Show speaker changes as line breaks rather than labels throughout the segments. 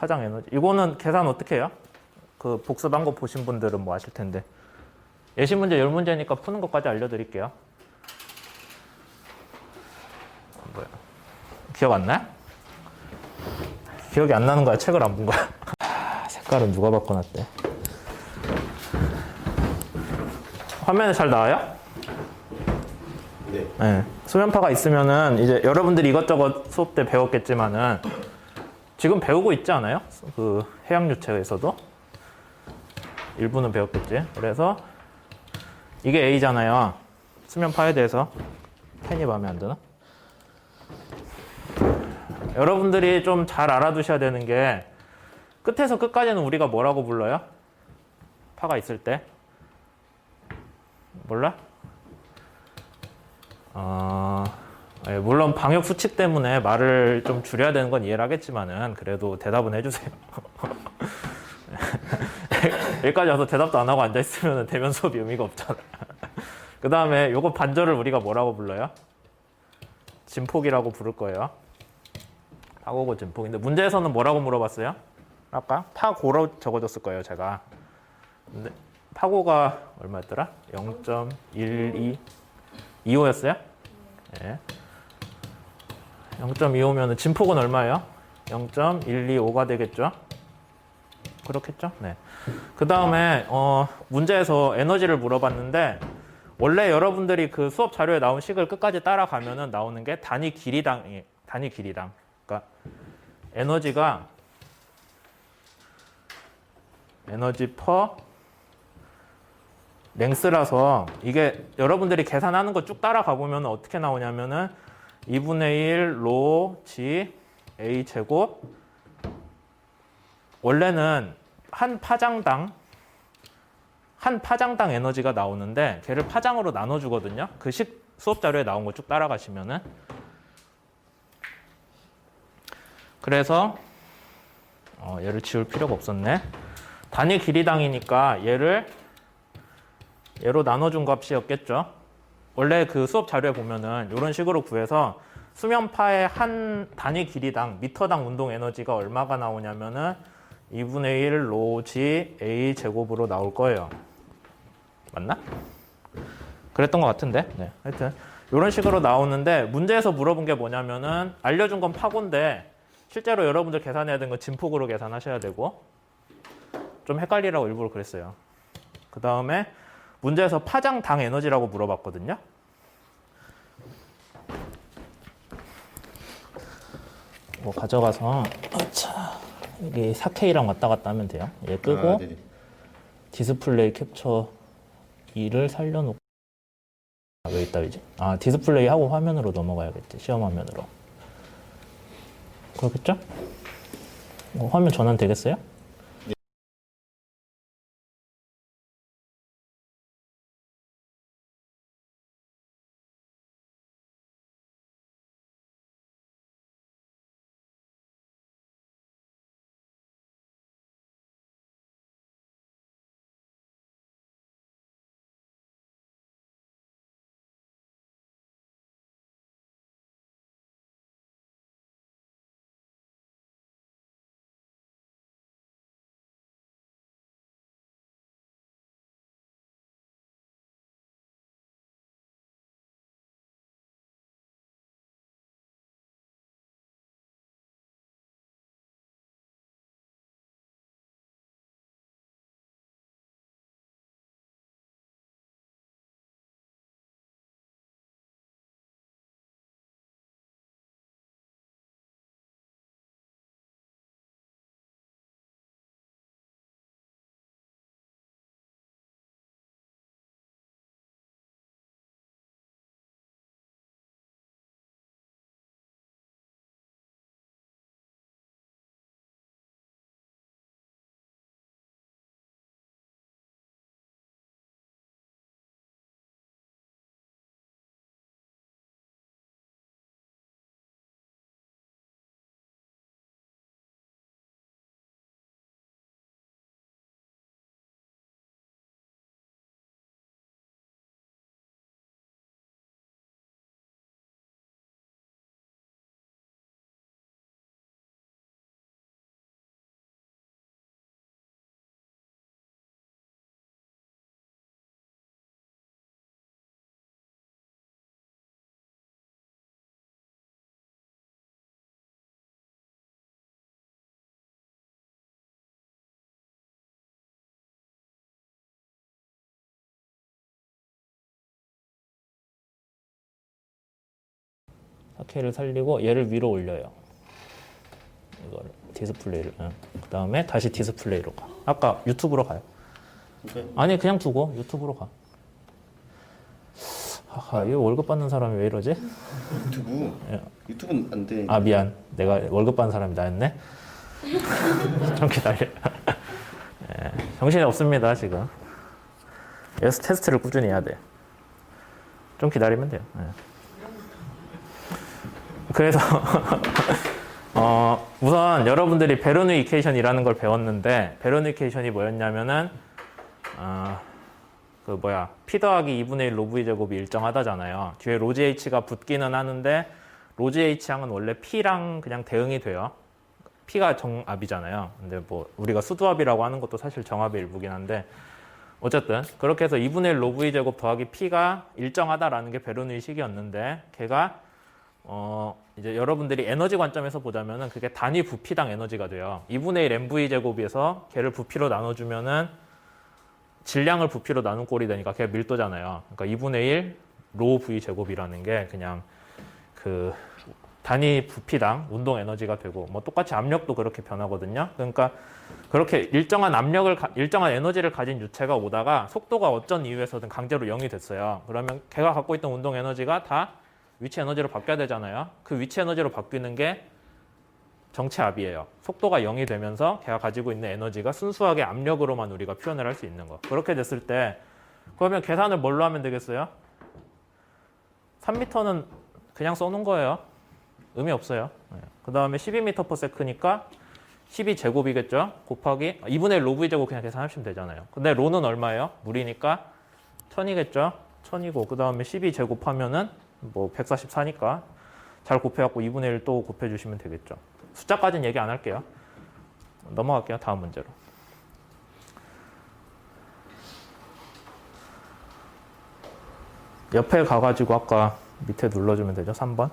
파장 에너지. 이거는 계산 어떻게 해요? 그 복습한 거 보신 분들은 뭐 아실 텐데. 예시 문제 10문제니까 푸는 것까지 알려드릴게요. 뭐야? 기억 안 나요? 기억이 안 나는 거야? 책을 안 본 거야? 하, 색깔은 누가 바꿔놨대? 화면에 잘 나와요?
네.
네. 수면파가 있으면은 이제 여러분들이 이것저것 수업 때 배웠겠지만은 지금 배우고 있지 않아요? 그 해양유체에서도 일부는 배웠겠지. 그래서 이게 A잖아요. 수면파에 대해서 펜이 마음에 안 드나? 여러분들이 좀 잘 알아두셔야 되는 게 끝에서 끝까지는 우리가 뭐라고 불러요? 파가 있을 때 몰라? 어, 예, 물론 방역 수칙 때문에 말을 좀 줄여야 되는 건 이해를 하겠지만은 그래도 대답은 해주세요. 여기까지 와서 대답도 안 하고 앉아 있으면 대면 수업이 의미가 없잖아. 그 다음에 요거 반절을 우리가 뭐라고 불러요? 진폭이라고 부를 거예요. 파고고 진폭인데 문제에서는 뭐라고 물어봤어요? 아까 파고로 적어줬을 거예요, 제가. 근데 파고가 얼마였더라? 0.12 2호였어요? 네. 0.25면 진폭은 얼마예요? 0.125가 되겠죠? 그렇겠죠? 네. 그 다음에 어, 문제에서 에너지를 물어봤는데 원래 여러분들이 그 수업 자료에 나온 식을 끝까지 따라가면은 나오는 게 단위 길이당 단위 길이당. 그러니까 에너지가 에너지 퍼 랭스라서 이게 여러분들이 계산하는 거 쭉 따라가 보면 어떻게 나오냐면은 2분의 1 로, g, a 제곱 원래는 한 파장당 한 파장당 에너지가 나오는데 걔를 파장으로 나눠 주거든요. 그 식 수업 자료에 나온 거 쭉 따라가시면은 그래서 어, 얘를 지울 필요가 없었네. 단위 길이당이니까 얘를 얘로 나눠준 값이었겠죠. 원래 그 수업 자료에 보면은 이런 식으로 구해서 수면파의 한 단위 길이당 미터당 운동 에너지가 얼마가 나오냐면은 2분의 1 로지 a 제곱으로 나올 거예요. 맞나? 그랬던 것 같은데. 네. 하여튼 이런 식으로 나오는데 문제에서 물어본 게 뭐냐면은 알려준 건 파고인데 실제로 여러분들 계산해야 되는 건 진폭으로 계산하셔야 되고 좀 헷갈리라고 일부러 그랬어요. 그 다음에 문제에서 파장 당 에너지라고 물어봤거든요. 뭐 가져가서 아차 여기 4K랑 왔다 갔다 하면 돼요. 얘 끄고
아, 네네.
디스플레이 캡처 2를 살려놓고 아, 왜 있다 이제? 아 디스플레이 하고 화면으로 넘어가야겠지 시험 화면으로 그렇겠죠? 어, 화면 전환 되겠어요? 4K를 살리고 얘를 위로 올려요. 이거를 디스플레이를. 그 다음에 다시 디스플레이로 가. 아까 유튜브로 가요.
네.
아니 그냥 두고 유튜브로 가. 하하, 이 월급 받는 사람이 왜 이러지?
유튜브.
예.
유튜브는 안 돼.
아 미안, 내가 월급 받는 사람이 나였네. 좀 기다려. 예, 정신이 없습니다 지금. 그래서 테스트를 꾸준히 해야 돼. 좀 기다리면 돼요. 예. 그래서 어, 우선 여러분들이 베로니케이션이라는 걸 배웠는데 베로니케이션이 뭐였냐면은 어, 그 뭐야 p 더하기 2분의 1 로브 2 제곱이 일정하다잖아요. 뒤에 로지 h가 붙기는 하는데 로지 h 항은 원래 p랑 그냥 대응이 돼요. p가 정압이잖아요. 근데 뭐 우리가 수두압이라고 하는 것도 사실 정압의 일부긴 한데 어쨌든 그렇게 해서 2분의 1 로브 2 제곱 더하기 p가 일정하다라는 게 베르누이 식이었는데 걔가 어 이제 여러분들이 에너지 관점에서 보자면은 그게 단위 부피당 에너지가 돼요. 2분의 1 mv 제곱에서 걔를 부피로 나눠주면은 질량을 부피로 나눈 꼴이 되니까 걔가 밀도잖아요. 그러니까 2분의 1로 v 제곱이라는 게 그냥 그 단위 부피당 운동 에너지가 되고 뭐 똑같이 압력도 그렇게 변하거든요. 그러니까 그렇게 일정한 압력을 가- 일정한 에너지를 가진 유체가 오다가 속도가 어쩐 이유에서든 강제로 0이 됐어요. 그러면 걔가 갖고 있던 운동 에너지가 다 위치 에너지로 바뀌어야 되잖아요. 그 위치 에너지로 바뀌는 게 정체압이에요. 속도가 0이 되면서 걔가 가지고 있는 에너지가 순수하게 압력으로만 우리가 표현을 할 수 있는 거. 그렇게 됐을 때 그러면 계산을 뭘로 하면 되겠어요? 3m는 그냥 써놓은 거예요. 의미 없어요. 그 다음에 12m/s니까 12 제곱이겠죠? 곱하기 2분의 1 로브 2제곱 그냥 계산하시면 되잖아요. 근데 로는 얼마예요? 물이니까 1000이겠죠? 1000이고 그 다음에 12 제곱하면은 뭐 144니까 잘 곱해갖고 2분의 1 또 곱해주시면 되겠죠. 숫자까지는 얘기 안 할게요. 넘어갈게요. 다음 문제로. 옆에 가가지고 아까 밑에 눌러주면 되죠. 3번.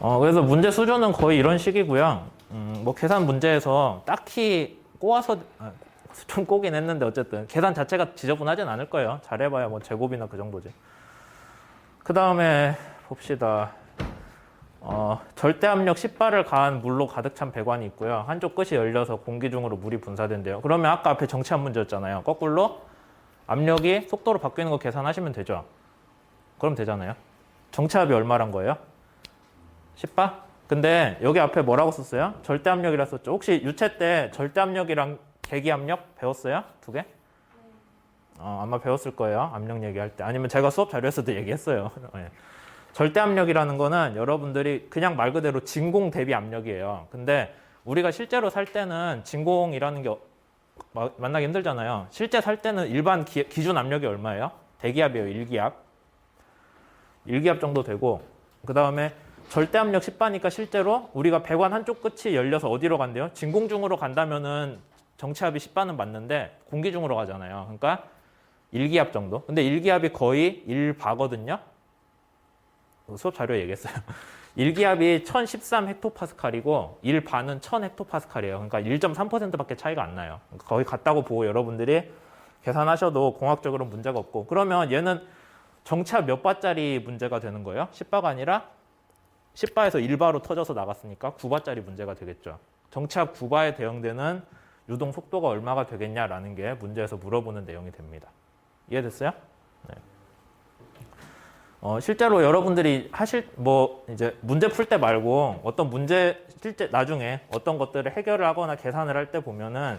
어, 그래서 문제 수준은 거의 이런 식이고요. 음, 뭐 계산 문제에서 딱히 꼬아서 아, 좀 꼬긴 했는데 어쨌든 계산 자체가 지저분하진 않을 거예요. 잘해봐야 뭐 제곱이나 그 정도지. 그 다음에 봅시다. 어, 절대 압력 10바를 가한 물로 가득 찬 배관이 있고요. 한쪽 끝이 열려서 공기 중으로 물이 분사된대요. 그러면 아까 앞에 정치압 문제였잖아요. 거꾸로 압력이 속도로 바뀌는 거 계산하시면 되죠. 그럼 되잖아요. 정체압이 얼마란 거예요? 10바? 근데 여기 앞에 뭐라고 썼어요? 절대 압력이라 썼죠. 혹시 유체 때 절대 압력이랑 계기 압력 배웠어요? 두 개? 어, 아마 배웠을 거예요. 압력 얘기할 때. 아니면 제가 수업 자료에서도 얘기했어요. 예. 절대 압력이라는 거는 여러분들이 그냥 말 그대로 진공 대비 압력이에요. 근데 우리가 실제로 살 때는 진공이라는 게 어- 마- 만나기 힘들잖아요. 실제 살 때는 일반 기, 기준 압력이 얼마예요? 대기압이에요. 일기압. 일기압 정도 되고 그 다음에 절대 압력 10바니까 실제로 우리가 배관 한쪽 끝이 열려서 어디로 간대요? 진공 중으로 간다면은 정체압이 10바는 맞는데 공기 중으로 가잖아요. 그러니까 일기압 정도. 근데 일기압이 거의 1바거든요. 수업 자료에 얘기했어요. 일기압이 1013 헥토파스칼이고 1바는 1000 헥토파스칼이에요. 그러니까 1.3%밖에 차이가 안 나요. 그러니까 거의 같다고 보고 여러분들이 계산하셔도 공학적으로 문제가 없고 그러면 얘는 정체압 몇 바짜리 문제가 되는 거예요? 10바가 아니라 10바에서 1바로 터져서 나갔으니까 9바짜리 문제가 되겠죠. 정체압 9바에 대응되는 유동 속도가 얼마가 되겠냐라는 게 문제에서 물어보는 내용이 됩니다. 이해됐어요? 네. 어, 실제로 여러분들이 하실 뭐 이제 문제 풀 때 말고 어떤 문제 실제 나중에 어떤 것들을 해결을 하거나 계산을 할 때 보면은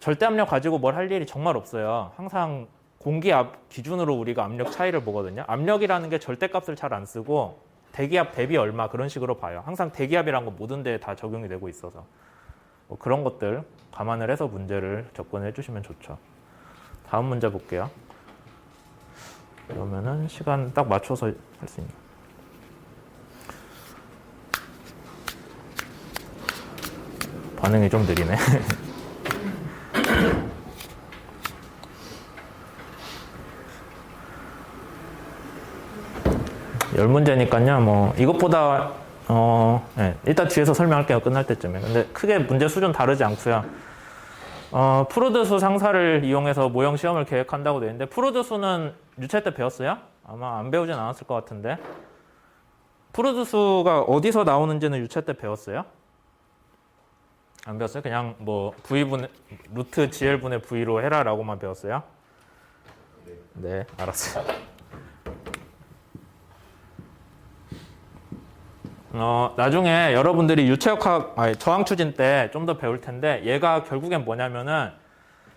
절대 압력 가지고 뭘 할 일이 정말 없어요. 항상 공기 압 기준으로 우리가 압력 차이를 보거든요. 압력이라는 게 절대값을 잘 안 쓰고 대기압 대비 얼마 그런 식으로 봐요. 항상 대기압이란 건 모든 데에 다 적용이 되고 있어서 뭐 그런 것들 감안을 해서 문제를 접근해 주시면 좋죠. 다음 문제 볼게요. 그러면은 시간 딱 맞춰서 할 수 있는. 반응이 좀 느리네. 열 문제니까요. 뭐 이것보다 어 예, 일단 뒤에서 설명할게요. 끝날 때쯤에. 근데 크게 문제 수준 다르지 않고요. 어, 프루드수 상사를 이용해서 모형 시험을 계획한다고 되어 있는데 프루드수는 유체 때 배웠어요? 아마 안 배우진 않았을 것 같은데 수가 어디서 나오는지는 유체 때 배웠어요? 안 배웠어요? 그냥 뭐 v분 루트 gl분의 v로 해라라고만 배웠어요? 네, 알았어요. 어, 나중에 여러분들이 유체역학, 아니, 저항 추진 때 좀 더 배울 텐데 얘가 결국엔 뭐냐면은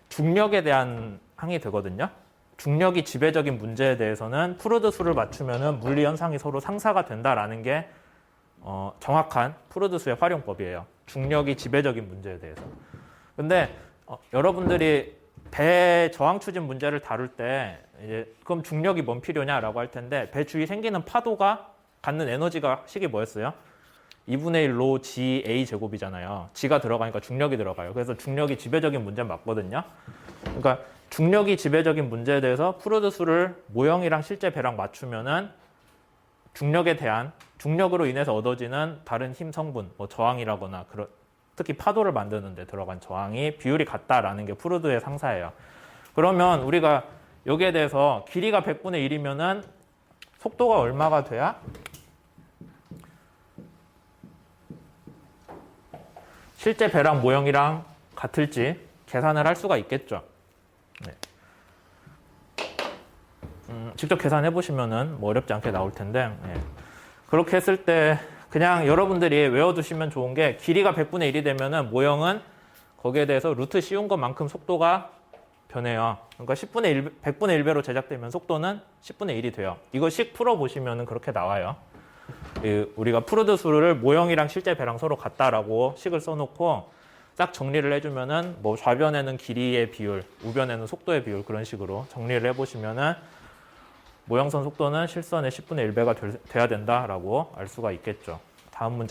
중력에 대한 항이 되거든요. 중력이 지배적인 문제에 대해서는 푸르드 수를 맞추면은 물리 현상이 서로 상사가 된다라는 게 어, 정확한 푸르드 수의 활용법이에요. 중력이 지배적인 문제에 대해서. 근데 어, 여러분들이 배 저항 추진 문제를 다룰 때 이제 그럼 중력이 뭔 필요냐라고 할 텐데 배 주위 생기는 파도가 갖는 에너지가 식이 뭐였어요? 2분의 1로 GA 제곱이잖아요. G가 들어가니까 중력이 들어가요. 그래서 중력이 지배적인 문제 맞거든요. 그러니까 중력이 지배적인 문제에 대해서 수를 모형이랑 실제 배랑 맞추면은 중력에 대한 중력으로 인해서 얻어지는 다른 힘 성분, 뭐 저항이라거나 그런 특히 파도를 만드는 데 들어간 저항이 비율이 같다라는 게 푸르드의 상사예요. 그러면 우리가 여기에 대해서 길이가 100분의 1이면은 속도가 얼마가 돼야 실제 배랑 모형이랑 같을지 계산을 할 수가 있겠죠. 네. 음, 직접 계산해 보시면은 뭐 어렵지 않게 나올 텐데 예. 그렇게 했을 때 그냥 여러분들이 외워두시면 좋은 게 길이가 100분의 1이 되면은 모형은 거기에 대해서 루트 씌운 것만큼 속도가 변해요. 그러니까 10분의 1, 100분의 1배로 제작되면 속도는 10분의 1이 돼요. 이거 식 풀어보시면은 그렇게 나와요. 그 우리가 푸르드 수를 모형이랑 실제 배랑 서로 같다라고 식을 써놓고 딱 정리를 해주면은 뭐 좌변에는 길이의 비율, 우변에는 속도의 비율 그런 식으로 정리를 해보시면은 모형선 속도는 실선의 10분의 1배가 돼야 된다라고 알 수가 있겠죠. 다음 문제.